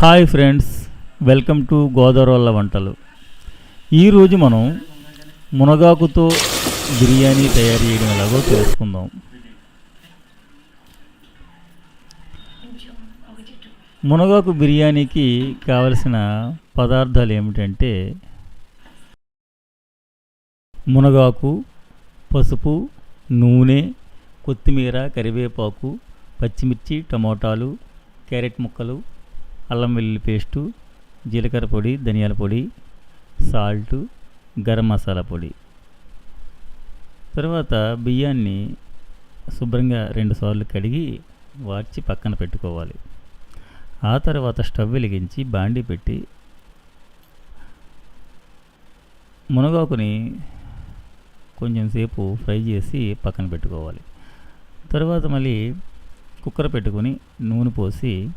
Hi friends welcome to Godavari వంటలు. ఈరోజు మనం మునగాకుతో బిర్యానీ తయారు చేయడం ఎలాగో తెలుసుకుందాం. మునగాకు బిర్యానీకి కావలసిన పదార్థాలు ఏమిటంటే మునగాకు పసుపు నూనె కొత్తిమీర కరివేపాకు పచ్చిమిర్చి టమోటాలు క్యారెట్ ముక్కలు అల్లం వెల్లుల్లి పేస్టు జీలకర్ర పొడి ధనియాల పొడి సాల్టు గరం మసాలా పొడి. తర్వాత బియ్యాన్ని శుభ్రంగా రెండుసార్లు కడిగి వార్చి పక్కన పెట్టుకోవాలి. ఆ తర్వాత స్టవ్ వెలిగించి బాండి పెట్టి మునగాకుని కొంచెం సేపు ఫ్రై చేసి పక్కన పెట్టుకోవాలి. తర్వాత మళ్ళీ కుక్కర్ పెట్టుకొని నూనె పోసి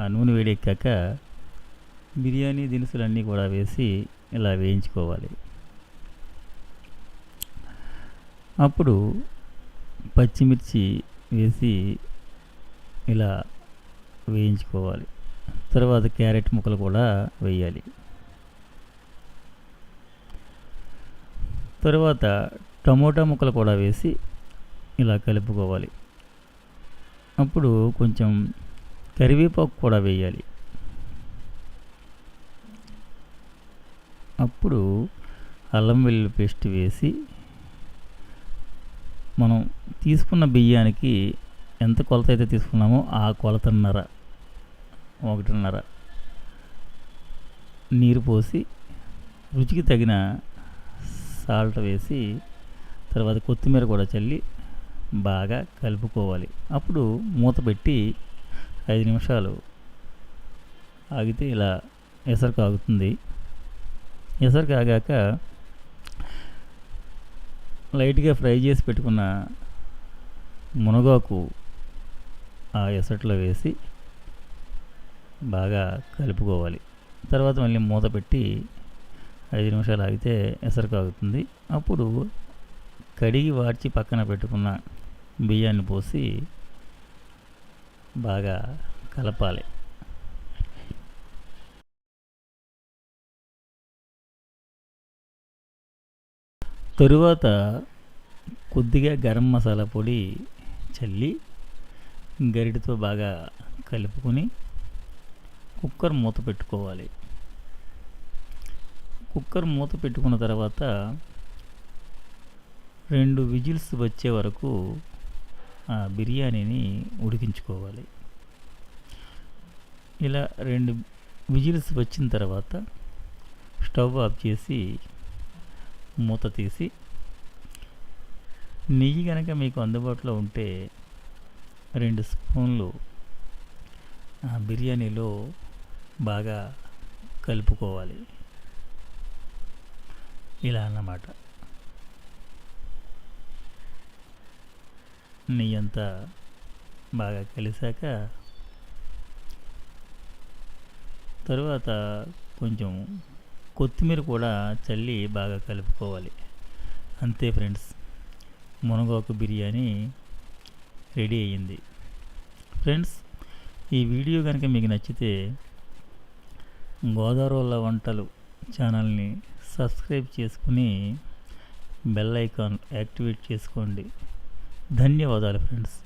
ఆ నూనె వేడెక్కాక బిర్యానీ దినుసులన్నీ కూడా వేసి ఇలా వేయించుకోవాలి. అప్పుడు పచ్చిమిర్చి వేసి ఇలా వేయించుకోవాలి. తర్వాత క్యారెట్ ముక్కలు కూడా వేయాలి. తర్వాత టమోటా ముక్కలు కూడా వేసి ఇలా కలుపుకోవాలి. అప్పుడు కొంచెం కరివేపాకు కూడా వేయాలి. అప్పుడు అల్లం వెల్లుల్లి పేస్ట్ వేసి మనం తీసుకున్న బియ్యానికి ఎంత కొలత అయితే తీసుకున్నామో ఆ కొలతన్నర ఒకటిన్నర నీరు పోసి రుచికి తగిన సాల్ట్ వేసి తర్వాత కొత్తిమీర కూడా చల్లి బాగా కలుపుకోవాలి. అప్పుడు మూత పెట్టి ఐదు నిమిషాలు ఆగితే ఇలా ఎసరు కాగుతుంది ఎసరు కాగాక లైట్గా ఫ్రై చేసి పెట్టుకున్న మునగాకు ఆ ఎసట్లో వేసి బాగా కలుపుకోవాలి. తర్వాత మళ్ళీ మూత పెట్టి ఐదు నిమిషాలు ఆగితే ఎసరు కాగుతుంది అప్పుడు కడిగి వాడ్చి పక్కన పెట్టుకున్న బియ్యాన్ని పోసి బాగా కలపాలి. తరువాత కొద్దిగా గరం మసాలా పొడి చల్లి గరిటతో బాగా కలుపుకొని కుక్కర్ మూత పెట్టుకోవాలి. కుక్కర్ మూత పెట్టుకున్న తర్వాత రెండు విజిల్స్ వచ్చే వరకు ఆ బిర్యానీని ఉడికించుకోవాలి. ఇలా రెండు విజిల్స్ వచ్చిన తర్వాత స్టవ్ ఆఫ్ చేసి మూత తీసి నెయ్యి కనుక మీకు అందుబాటులో ఉంటే రెండు స్పూన్లు ఆ బిర్యానీలో బాగా కలుపుకోవాలి. ఇలా అన్నమాట. నెయ్యి అంతా బాగా కలిసాక తరువాత కొంచెం కొత్తిమీర కూడా చల్లి బాగా కలుపుకోవాలి. అంతే ఫ్రెండ్స్. మునగాకు బిర్యానీ రెడీ అయ్యింది. ఫ్రెండ్స్ ఈ వీడియో కనుక మీకు నచ్చితే గోదావరి వంటలు ఛానల్ని సబ్స్క్రైబ్ చేసుకుని బెల్ ఐకాన్ యాక్టివేట్ చేసుకోండి. ధన్యవాదాలు ఫ్రెండ్స్